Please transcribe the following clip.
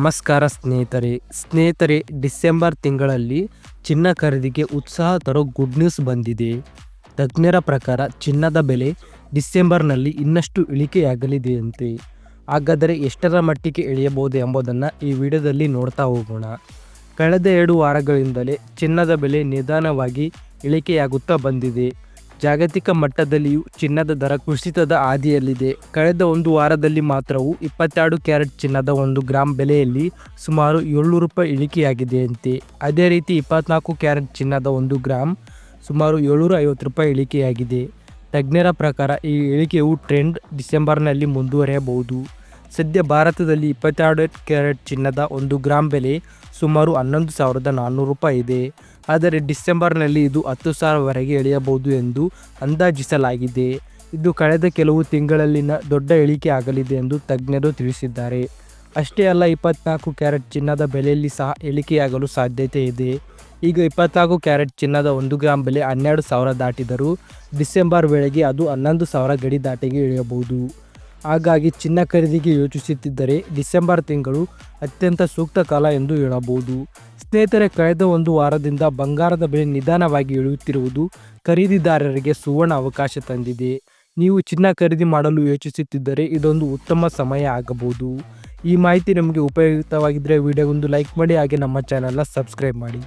ನಮಸ್ಕಾರ ಸ್ನೇಹಿತರೆ. ಸ್ನೇಹಿತರೆ, ಡಿಸೆಂಬರ್ ತಿಂಗಳಲ್ಲಿ ಚಿನ್ನ ಖರೀದಿಗೆ ಉತ್ಸಾಹ ತರೋ ಗುಡ್ ನ್ಯೂಸ್ ಬಂದಿದೆ. ತಜ್ಞರ ಪ್ರಕಾರ ಚಿನ್ನದ ಬೆಲೆ ಡಿಸೆಂಬರ್ನಲ್ಲಿ ಇನ್ನಷ್ಟು ಇಳಿಕೆಯಾಗಲಿದೆಯಂತೆ. ಹಾಗಾದರೆ ಎಷ್ಟರ ಮಟ್ಟಿಗೆ ಇಳಿಯಬಹುದು ಎಂಬುದನ್ನು ಈ ವಿಡಿಯೋದಲ್ಲಿ ನೋಡ್ತಾ ಹೋಗೋಣ. ಕಳೆದ ಎರಡು ವಾರಗಳಿಂದಲೇ ಚಿನ್ನದ ಬೆಲೆ ನಿಧಾನವಾಗಿ ಇಳಿಕೆಯಾಗುತ್ತಾ ಬಂದಿದೆ. ಜಾಗತಿಕ ಮಟ್ಟದಲ್ಲಿಯೂ ಚಿನ್ನದ ದರ ಕುಸಿತದ ಹಾದಿಯಲ್ಲಿದೆ. ಕಳೆದ ಒಂದು ವಾರದಲ್ಲಿ ಮಾತ್ರವೂ ಇಪ್ಪತ್ತೆರಡು ಕ್ಯಾರೆಟ್ ಚಿನ್ನದ ಒಂದು ಗ್ರಾಮ್ ಬೆಲೆಯಲ್ಲಿ ಸುಮಾರು ಏಳ್ನೂರು ರೂಪಾಯಿ ಇಳಿಕೆಯಾಗಿದೆಯಂತೆ. ಅದೇ ರೀತಿ ಇಪ್ಪತ್ನಾಲ್ಕು ಕ್ಯಾರೆಟ್ ಚಿನ್ನದ ಒಂದು ಗ್ರಾಮ್ ಸುಮಾರು ಏಳ್ನೂರ ಐವತ್ತು ರೂಪಾಯಿ ಇಳಿಕೆಯಾಗಿದೆ. ತಜ್ಞರ ಪ್ರಕಾರ ಈ ಇಳಿಕೆಯು ಟ್ರೆಂಡ್ ಡಿಸೆಂಬರ್ನಲ್ಲಿ ಮುಂದುವರಿಯಬಹುದು. ಸದ್ಯ ಭಾರತದಲ್ಲಿ ಇಪ್ಪತ್ತೆರಡು ಕ್ಯಾರೆಟ್ ಚಿನ್ನದ ಒಂದು ಗ್ರಾಮ್ ಬೆಲೆ ಸುಮಾರು ಹನ್ನೊಂದು ಸಾವಿರದ ನಾನ್ನೂರು ರೂಪಾಯಿ ಇದೆ. ಆದರೆ ಡಿಸೆಂಬರ್ನಲ್ಲಿ ಇದು ಹತ್ತು ಸಾವಿರವರೆಗೆ ಇಳಿಯಬಹುದು ಎಂದು ಅಂದಾಜಿಸಲಾಗಿದೆ. ಇದು ಕಳೆದ ಕೆಲವು ತಿಂಗಳಲ್ಲಿನ ದೊಡ್ಡ ಇಳಿಕೆ ಆಗಲಿದೆ ಎಂದು ತಜ್ಞರು ತಿಳಿಸಿದ್ದಾರೆ. ಅಷ್ಟೇ ಅಲ್ಲ, ಇಪ್ಪತ್ನಾಲ್ಕು ಕ್ಯಾರೆಟ್ ಚಿನ್ನದ ಬೆಲೆಯಲ್ಲಿ ಸಹ ಇಳಿಕೆಯಾಗಲು ಸಾಧ್ಯತೆ ಇದೆ. ಈಗ ಇಪ್ಪತ್ನಾಲ್ಕು ಕ್ಯಾರೆಟ್ ಚಿನ್ನದ ಒಂದು ಗ್ರಾಮ್ ಬೆಲೆ ಹನ್ನೆರಡು ಸಾವಿರ ದಾಟಿದರೂ ಡಿಸೆಂಬರ್ ವೇಳೆಗೆ ಅದು ಹನ್ನೊಂದು ಸಾವಿರ ಗಡಿ ದಾಟಿಗೆ ಇಳಿಯಬಹುದು ಹಾಗಾಗಿ ಚಿನ್ನ ಖರೀದಿಗೆ ಯೋಚಿಸುತ್ತಿದ್ದರೆ ಡಿಸೆಂಬರ್ ತಿಂಗಳು ಅತ್ಯಂತ ಸೂಕ್ತ ಕಾಲ ಎಂದು ಹೇಳಬಹುದು. ಸ್ನೇಹಿತರೆ, ಕಳೆದ ಒಂದು ವಾರದಿಂದ ಬಂಗಾರದ ಬೆಲೆ ನಿಧಾನವಾಗಿ ಇಳಿಯುತ್ತಿರುವುದು ಖರೀದಿದಾರರಿಗೆ ಸುವರ್ಣ ಅವಕಾಶ ತಂದಿದೆ. ನೀವು ಚಿನ್ನ ಖರೀದಿ ಮಾಡಲು ಯೋಚಿಸುತ್ತಿದ್ದರೆ ಇದೊಂದು ಉತ್ತಮ ಸಮಯ ಆಗಬಹುದು. ಈ ಮಾಹಿತಿ ನಿಮಗೆ ಉಪಯುಕ್ತವಾಗಿದ್ದರೆ ವಿಡಿಯೋಗೊಂದು ಲೈಕ್ ಮಾಡಿ ಹಾಗೆ ನಮ್ಮ ಚಾನಲ್ನ ಸಬ್ಸ್ಕ್ರೈಬ್ ಮಾಡಿ.